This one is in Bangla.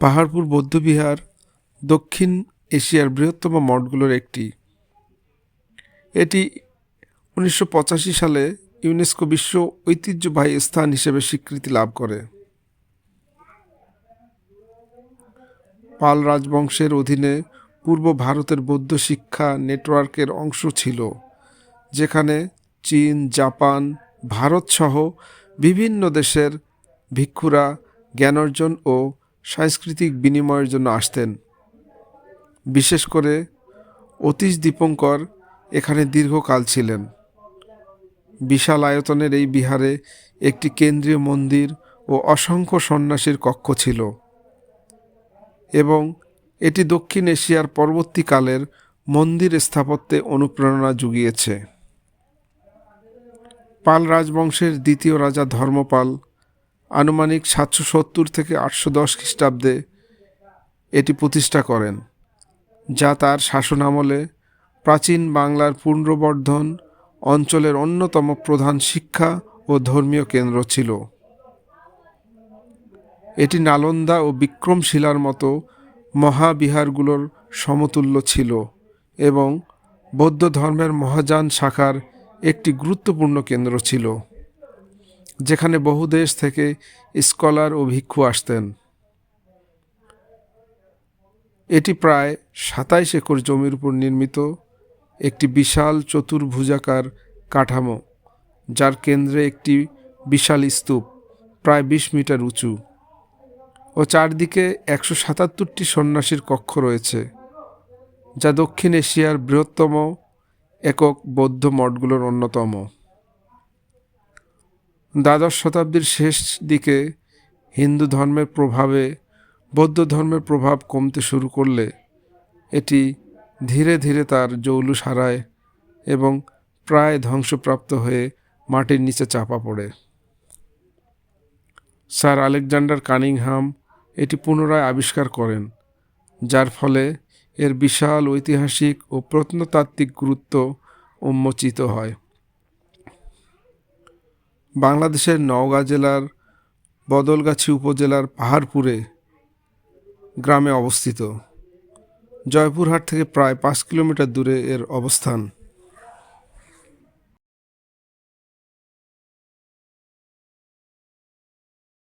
পাহাড়পুর বৌদ্ধবিহার, দক্ষিণ এশিয়ার বৃহত্তম মঠগুলোর একটি। এটি উনিশশো পঁচাশি সালে ইউনেস্কো বিশ্ব ঐতিহ্যবাহী স্থান হিসেবে স্বীকৃতি লাভ করে। পাল রাজবংশের অধীনে পূর্ব ভারতের বৌদ্ধ শিক্ষা নেটওয়ার্কের অংশ ছিল, যেখানে চীন, জাপান, ভারতসহ বিভিন্ন দেশের ভিক্ষুরা জ্ঞানার্জন ও সাংস্কৃতিক বিনিময়ের জন্য আসতেন। বিশেষ করে অতীশ দীপঙ্কর এখানে দীর্ঘকাল ছিলেন। বিশাল আয়তনের এই বিহারে একটি কেন্দ্রীয় মন্দির ও অসংখ্য সন্ন্যাসীর কক্ষ ছিল এবং এটি দক্ষিণ এশিয়ার পরবর্তীকালের মন্দির স্থাপত্যে অনুপ্রেরণা জুগিয়েছে। পাল রাজবংশের দ্বিতীয় রাজা ধর্মপাল আনুমানিক সাতশো সত্তর থেকে আটশো দশ খ্রিস্টাব্দে এটি প্রতিষ্ঠা করেন, যা তার শাসনামলে প্রাচীন বাংলার পুনর্বর্ধন অঞ্চলের অন্যতম প্রধান শিক্ষা ও ধর্মীয় কেন্দ্র ছিল। এটি নালন্দা ও বিক্রমশিলার মতো মহাবিহারগুলোর সমতুল্য ছিল এবং বৌদ্ধ ধর্মের মহাযান শাখার একটি গুরুত্বপূর্ণ কেন্দ্র ছিল। যেখানে বহু দেশ থেকে স্কলার ও ভিক্ষু আসতেন। এটি প্রায় সাতাইশ একর জমির উপর নির্মিত একটি বিশাল চতুর্ভুজাকার কাঠামো, যার কেন্দ্রে একটি বিশাল স্তূপ, প্রায় বিশ মিটার উঁচু ও চারদিকে একশো সাতাত্তরটি সন্ন্যাসীর কক্ষ রয়েছে, যা দক্ষিণ এশিয়ার বৃহত্তম একক বৌদ্ধ মঠগুলোর অন্যতম। দ্বাদশ শতাব্দীর শেষ দিকে হিন্দু ধর্মের প্রভাবে বৌদ্ধ ধর্মের প্রভাব কমতে শুরু করলে এটি ধীরে ধীরে তার জৌলুস হারায় এবং প্রায় ধ্বংসপ্রাপ্ত হয়ে মাটির নিচে চাপা পড়ে। স্যার আলেকজান্ডার কানিংহাম এটি পুনরায় আবিষ্কার করেন, যার ফলে এর বিশাল ঐতিহাসিক ও প্রত্নতাত্ত্বিক গুরুত্ব উন্মোচিত হয়। বাংলাদেশের নওগাঁ জেলার বদলগাছি উপজেলার পাহাড়পুরে গ্রামে অবস্থিত। জয়পুরহাট থেকে প্রায় পাঁচ কিলোমিটার দূরে এর অবস্থান।